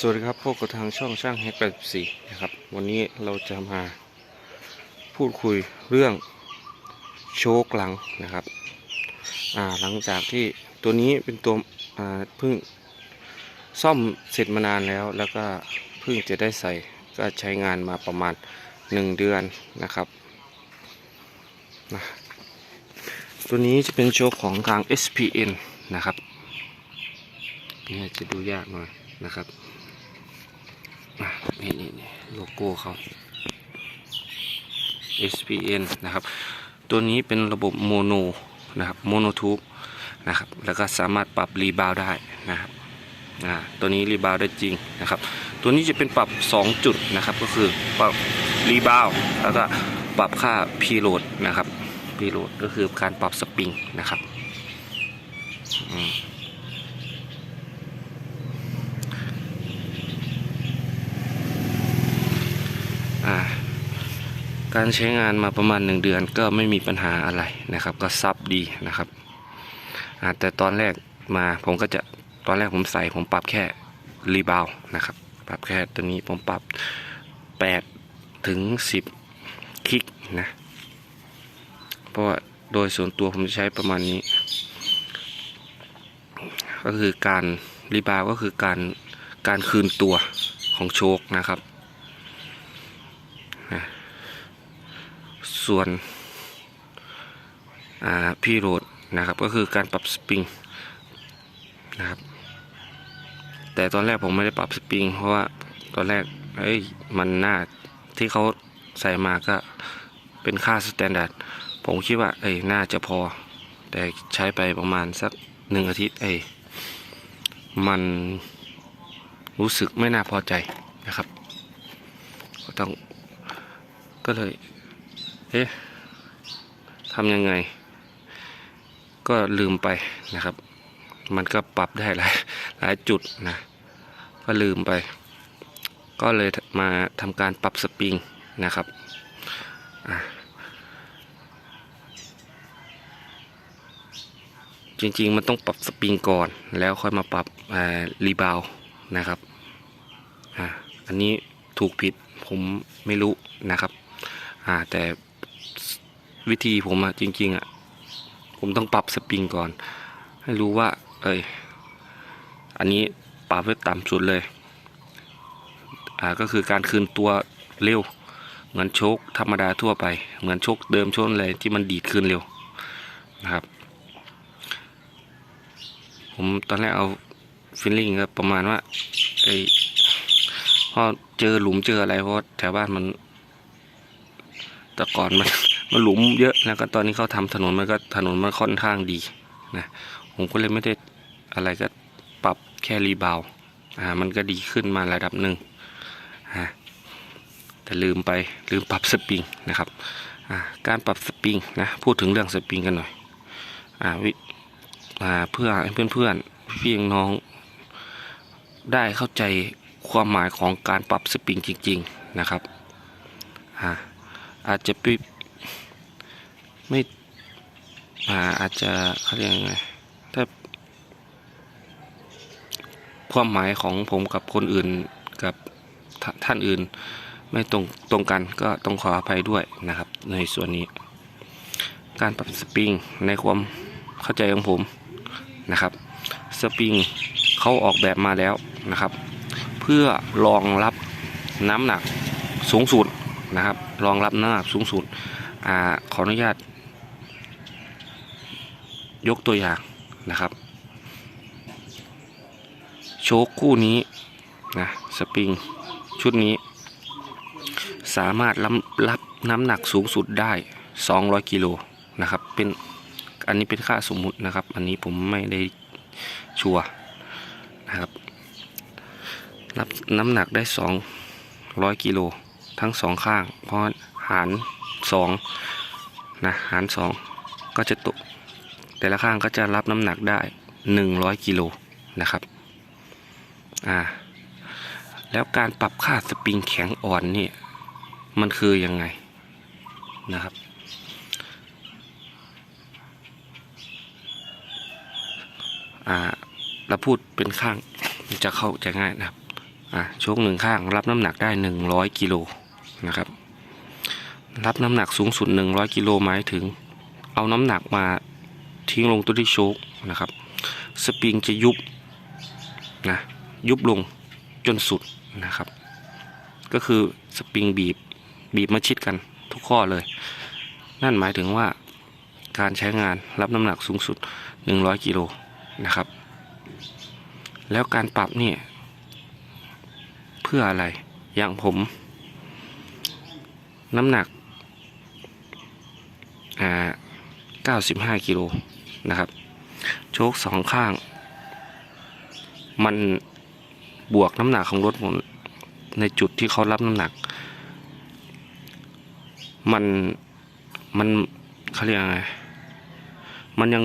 สวัสดีครับพวกกับทางช่องช่างแฮกแปดสี่นะครับ วันนี้เราจะมาพูดคุยเรื่องโชคหลังนะครับอ่าหลังจากที่ตัวนี้เป็นตัวอ่าเพิ่งซ่อมเสร็จมานานแล้ว แล้วก็เพิ่งจะได้ใส่ก็ใช้งานมาประมาณหนึ่งเดือนนะครับนะตัวนี้จะเป็นโชคของทาง SPN นะครับนี่จะดูยากหน่อยนะครับ โก้เขา SPN นะครับ ตัวนี้เป็นระบบโมโนนะครับโมโนทูบนะครับแล้วก็สามารถปรับรีบาวได้นะครับตัวนี้รีบาวได้จริงนะครับ ตัวนี้จะเป็นปรับ 2 จุดนะครับ ก็คือปรับรีบาวแล้วก็ปรับค่าพีโหลดนะครับพีโหลดก็คือการปรับสปริงนะครับอืม อ่า การใช้งานมาประมาณหนึ่งเดือนก็ไม่มีปัญหาอะไรนะครับ ก็ซับดีนะครับแต่ตอนแรกมาผมก็จะตอนแรกผมใส่ผมปรับแค่รีบาวนะครับ ปรับแค่ตัวนี้ผมปรับ 8 ถึง 10 คลิกนะ เพราะว่าโดยส่วนตัวผมจะใช้ประมาณนี้ ก็คือการรีบาวก็คือการการคืนตัวของโชคนะครับ ส่วนพี่โรดนะครับก็คือการปรับสปริงนะครับแต่ตอนแรกผมไม่ได้ปรับสปริง เพราะว่าตอนแรกเอ้ยมันหน่าที่เขาใส่มาก็เป็นค่าสแตนดาร์ดผมคิดว่าเอ้ยน่าจะพอ แต่ใช้ไปประมาณสักหนึ่งอาทิตย์เอ้ยมันรู้สึกไม่น่าพอใจนะครับ ก็ต้องก็เลย อ๊ะทำยังไง ก็ลืมไปนะครับ มันก็ปรับได้หลายหลายจุดนะ ก็ลืมไป ก็เลยมาทำการปรับสปริงนะครับจริงๆ มันต้องปรับสปริงก่อน แล้วค่อยมาปรับรีบาวนะครับอะอันนี้ถูกผิดผมไม่รู้นะครับอ่าแต่ วิธีผมอะจริง ๆอะผมต้องปรับสปริงก่อน ให้รู้ว่า เอ้ยอันนี้ปรับไว้ต่ำสุดเลย อ่าก็คือการคืนตัวเร็ว เหมือนโชคธรรมดาทั่วไป เหมือนโชคเดิมชคอะไรที่มันดีดคืนเร็วนะครับ ผมตอนแรกเอาฟิลลิ่งก็ประมาณว่าไอ้พอเจอหลุมเจออะไรเพราะแถวบ้านมัน แต่ก่อนมัน มันหลุมเยอะแล้วก็ตอนนี้เขาทำถนนมันก็ถนนมันค่อนข้างดีนะผมก็เลยไม่ได้อะไรก็ปรับแค่รีบาวอ่ามันก็ดีขึ้นมาระดับหนึ่งฮะแต่ลืมไปลืมปรับสปริงนะครับอ่าการปรับสปริงนะพูดถึงเรื่องสปริงกันหน่อยอ่าวิอ่าเพื่อให้เพื่อนๆพี่น้องได้เข้าใจความหมายของการปรับสปริงจริง ๆ นะครับอ่าอาจจะ ไม่อาอาจจะเขาเรียกยังไงถ้าความหมายของผมกับคนอื่นกับทท่านอื่น ไม่ตรงตรงกันก็ต้องขออภัยด้วยนะครับ ในส่วนนี้ การปรับสปริงในความเข้าใจของผมนะครับ สปริงเขาออกแบบมาแล้วนะครับ เพื่อรองรับน้ำหนักสูงสุดนะครับรองรับน้ำหนักสูงสุดอ่าขออนุญาต ยกตัวอย่างนะครับ โชคคู่นี้นะสปริงชุดนี้ สามารถรับรับน้ำหนักสูงสุดได้ 200 กิโลนะครับเป็นอันนี้เป็นค่าสมมุตินะครับ อันนี้ผมไม่ได้ชัวนะครับ รับน้ำหนักได้ 200 กิโลทั้งสองข้าง เพราะหารสองนะหารสองก็จะตก แต่ละข้างก็จะรับน้ำหนักได้หนึ่งร้อยกิโลนะครับอ่าแล้วการปรับค่าสปริงแข็งอ่อนนี่มันคือยังไงนะครับ อ่าเราพูดเป็นข้างจะเข้าใจง่ายนะครับอะโชคหนึ่งข้างรับน้ำหนักได้หนึ่งร้อยกิโลนะครับรับน้ำหนักสูงสุดหนึ่งร้อยกิโลหมายถึง เอาน้ำหนักมา ทิ้งลงตัวที่โชคนะครับ สปริงจะยุบนะยุบลงจนสุดนะครับ ก็คือสปริงบีบบีบมาชิดกันทุกข้อเลย นั่นหมายถึงว่าการใช้งานรับน้ำหนักสูงสุด 100 กิโลนะครับ แล้วการปรับเนี่ยเพื่ออะไรอย่างผม น้ำหนักอ่า95 กิโล นะครับ โชคสองข้าง มันบวกน้ำหนักของรถผมในจุดที่เขารับน้ำหนัก มันมันเขาเรียกไงมันยัง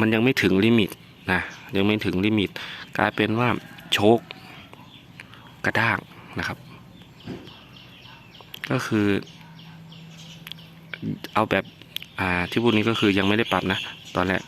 มันยังไม่ถึงลิมิตนะยังไม่ถึงลิมิต กลายเป็นว่าโชคกระด้างนะครับ ก็คือ เอาแบบอ่าที่พูดนี้ก็คือยังไม่ได้ปรับนะ ตอนแรก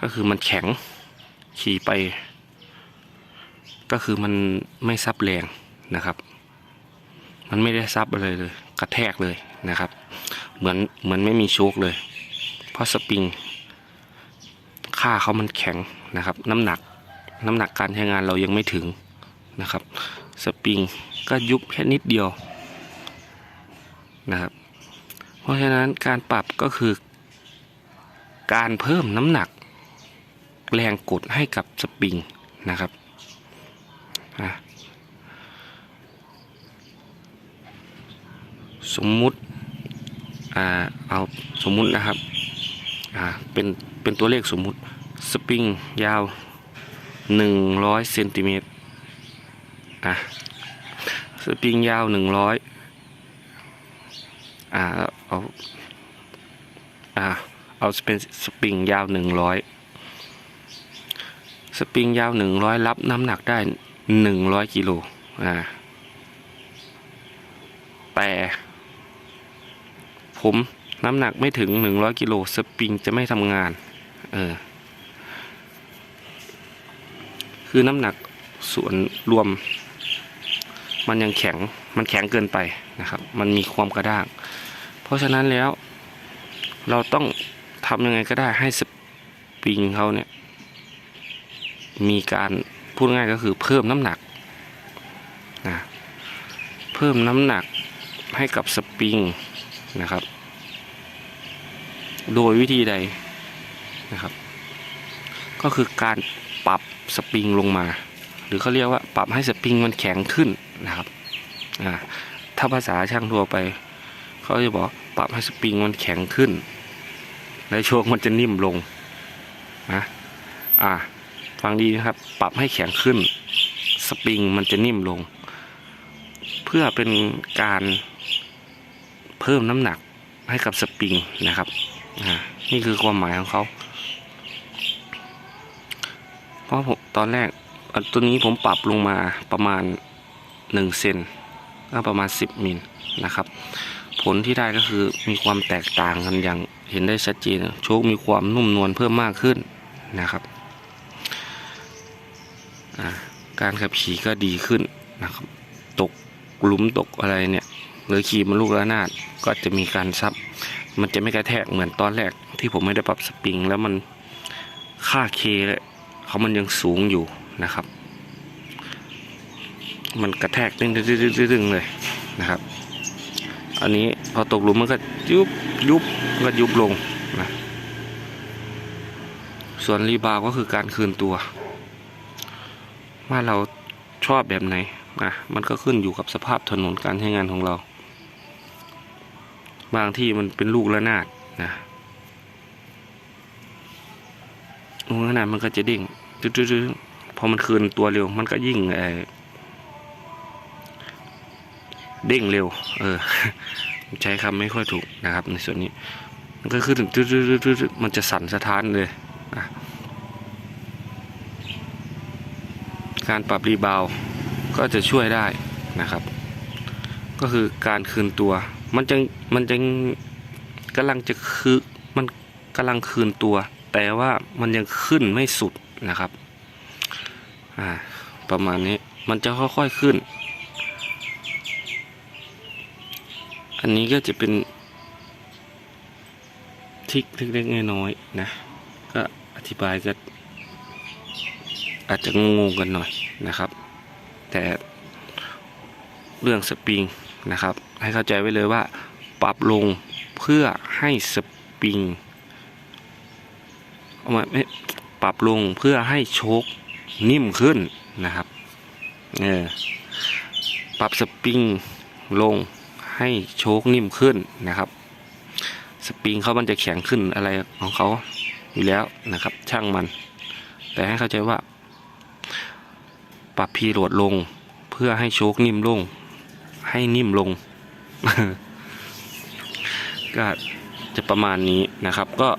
ก็คือมันแข็งขี่ไป ก็คือมันไม่ซับแรงนะครับ มันไม่ได้ซับอะไรเลย กระแทกเลยนะครับ เหมือนเหมือนไม่มีโชคเลย เพราะสปริงค่าเขามันแข็งนะครับ น้ำหนักน้ำหนักการใช้งานเรายังไม่ถึงนะครับ สปริงก็ยุบแค่นิดเดียวนะครับ เพราะฉะนั้นการปรับก็คือ การเพิ่มน้ำหนัก แรงกดให้กับสปริงนะครับสมมุติเอาสมมุตินะครับเป็นเป็นตัวเลขสมมุติสปริงยาว 100เซนติเมตรอะสปริงยาว 100อ่าเอาอ่า เอาเป็นสปริงยาว 100 สปริงยาว 100 รับน้ำหนักได้ 100 กิโลอ่าแต่ผมน้ำหนักไม่ถึง 100 กิโลสปริงจะไม่ทำงานเออคือน้ำหนักส่วนรวม มันยังแข็งมันแข็งเกินไปนะครับ มันมีความกระด้าง เพราะฉะนั้นแล้ว เราต้อง ทำยังไงก็ได้ให้สปริงเขาเนี่ย มีการพูดง่ายก็คือเพิ่มน้ำหนักนะเพิ่มน้ำหนักให้กับสปริงนะครับ โดยวิธีใดนะครับ ก็คือการปรับสปริงลงมา หรือเขาเรียกว่าปรับให้สปริงมันแข็งขึ้นนะครับถ้าภาษาช่างทั่วไป เขาจะบอกปรับให้สปริงมันแข็งขึ้น และโชคมันจะนิ่มลงนะอ่าฟังดีนะครับ ปรับให้แข็งขึ้น สปริงมันจะนิ่มลง เพื่อเป็นการเพิ่มน้ำหนักให้กับสปริงนะครับอ่านี่คือความหมายของเขา เพราะผมตอนแรกตัวนี้ผมปรับลงมาประมาณ 1 เซนก็ประมาณ 10 มิลนะครับ ผลที่ได้ก็คือมีความแตกต่างกันอย่าง เห็นได้ชัดเจนโชคมีความนุ่มนวลเพิ่มมากขึ้นนะครับการขับขี่ก็ดีขึ้นนะครับ ตกหลุมตกอะไรเนี่ยหรือขี่มันลูกระนาดก็จะมีการซับ มันจะไม่กระแทกเหมือนตอนแรกที่ผมไม่ได้ปรับสปริง แล้วมันค่าเคเลยเขามันยังสูงอยู่นะครับ มันกระแทกดึงดึงดึงดึงดึงเลยนะครับ อันนี้พอตกหลุมมันก็ยุบยุบก็ยุบลงนะส่วนรีบาวก็คือการคืนตัว ว่าเราชอบแบบไหนนะมันก็ขึ้นอยู่กับสภาพถนนการใช้งานของเรา บางที่มันเป็นลูกระนาดนะลูกระนาดมันก็จะดิ่งดื้อๆพอมันคืนตัวเร็ว มันก็ยิ่งเออ เด้งเร็ว เออ ใช้คำไม่ค่อยถูกนะครับ ในส่วนนี้ มันก็คือถึงดื้อมันจะสั่นสะท้านเลยอะการปรับรีบาวก็จะช่วยได้นะครับ ก็คือการคืนตัว มันจะมันจะกำลังจะคือมันกำลังคืนตัว แต่ว่ามันยังขึ้นไม่สุดนะครับ อ่า ประมาณนี้ มันจะค่อยๆขึ้น อันนี้ก็จะเป็นทิกเล็กๆน้อยๆนะ ก็อธิบายก็อาจจะงงกันหน่อยนะครับ แต่เรื่องสปริงนะครับ ให้เข้าใจไว้เลยว่า ปรับลงเพื่อให้สปริงเอามาปรับลงเพื่อให้โชคนิ่มขึ้นนะครับเออปรับสปริงลง ให้โชคนิ่มขึ้นนะครับ สปริงเขามันจะแข็งขึ้นอะไรของเขาอยู่แล้วนะครับ ช่างมัน แต่ให้เข้าใจว่า ปรับพีโหลดลง เพื่อให้โชคนิ่มลง ให้นิ่มลง ก็จะประมาณนี้นะครับก็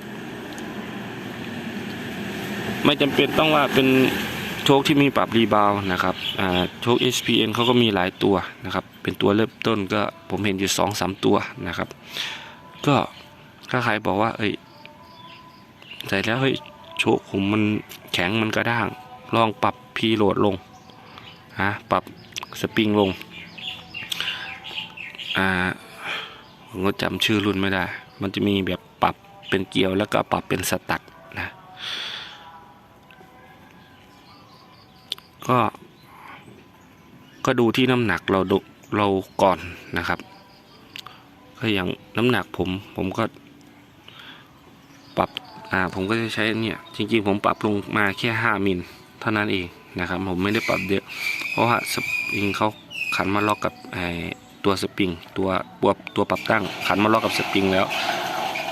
ไม่จำเป็นต้องว่าเป็น โชคที่มีปรับรีบาวนะครับอ่าโชค SPN เขาก็มีหลายตัวนะครับ เป็นตัวเริ่มต้นก็ผมเห็นอยู่สองสามตัวนะครับ ก็ถ้าใครบอกว่า เอ้ยใส่แล้วเฮ้ยโชคผมมันแข็งมันกระด้าง ลองปรับพีโหลดลงฮะปรับสปริงลง อ่าผมก็จำชื่อรุ่นไม่ได้ มันจะมีแบบปรับเป็นเกลียวแล้วก็ปรับเป็นสตัด ก็ ก็ดูที่น้ำหนักเราดูเราก่อนนะครับก็อย่างน้ำหนักผมผมก็ ปรับอ่าผมก็จะใช้เนี่ยจริง ๆ ผมปรับลงมาแค่ห้ามิลเท่านั้นเองนะครับ ผมไม่ได้ปรับเยอะ เพราะว่าสปริงเขาขันมาล็อกกับไอตัวสปริงตัวตัวตัวปรับตั้งขันมาล็อกกับสปริงแล้ว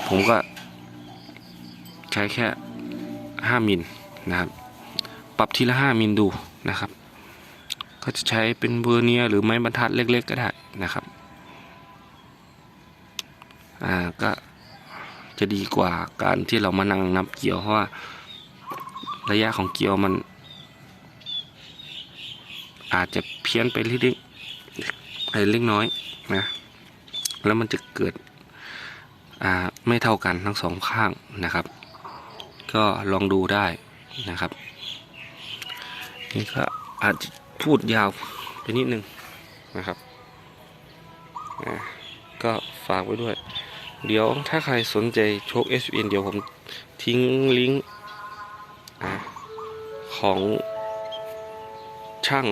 ผมก็ ใช้แค่ห้ามิลนะครับ ปรับทีละห้ามิลดู นะครับ ก็จะใช้เป็นเวอร์เนียหรือไม้บรรทัดเล็ก ๆ ก็ได้นะครับ อ่าก็จะดีกว่าการที่เรามานั่งนับเกี่ยวเพราะว่าระยะของเกี่ยวมัน อาจจะเพี้ยนไปเล็กๆไรเล็กน้อยนะ แล้วมันจะเกิดอ่าไม่เท่ากันทั้งสองข้างนะครับ ก็ลองดูได้นะครับ นี่ก็อาจจะพูดยาวไปนิดนึงนะครับก็ฝากไว้ด้วย เดี๋ยวถ้าใครสนใจโชค s n เดี๋ยวผมทิ้งลิงก์ของช่าง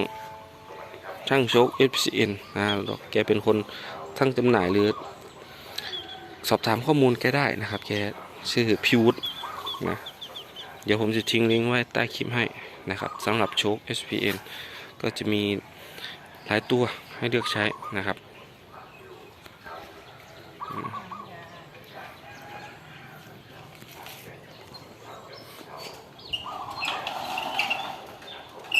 ช่างโชค FCN นะแกเป็นคนทั้งจำหน่ายหรือ สอบถามข้อมูลแกได้นะครับ แกชื่อพิวุฒนะ เดี๋ยวผมจะทิ้งลิงก์ไว้ใต้คลิปให้ นะครับสำหรับโชค SPN ก็จะมีหลายตัวให้เลือกใช้นะครับ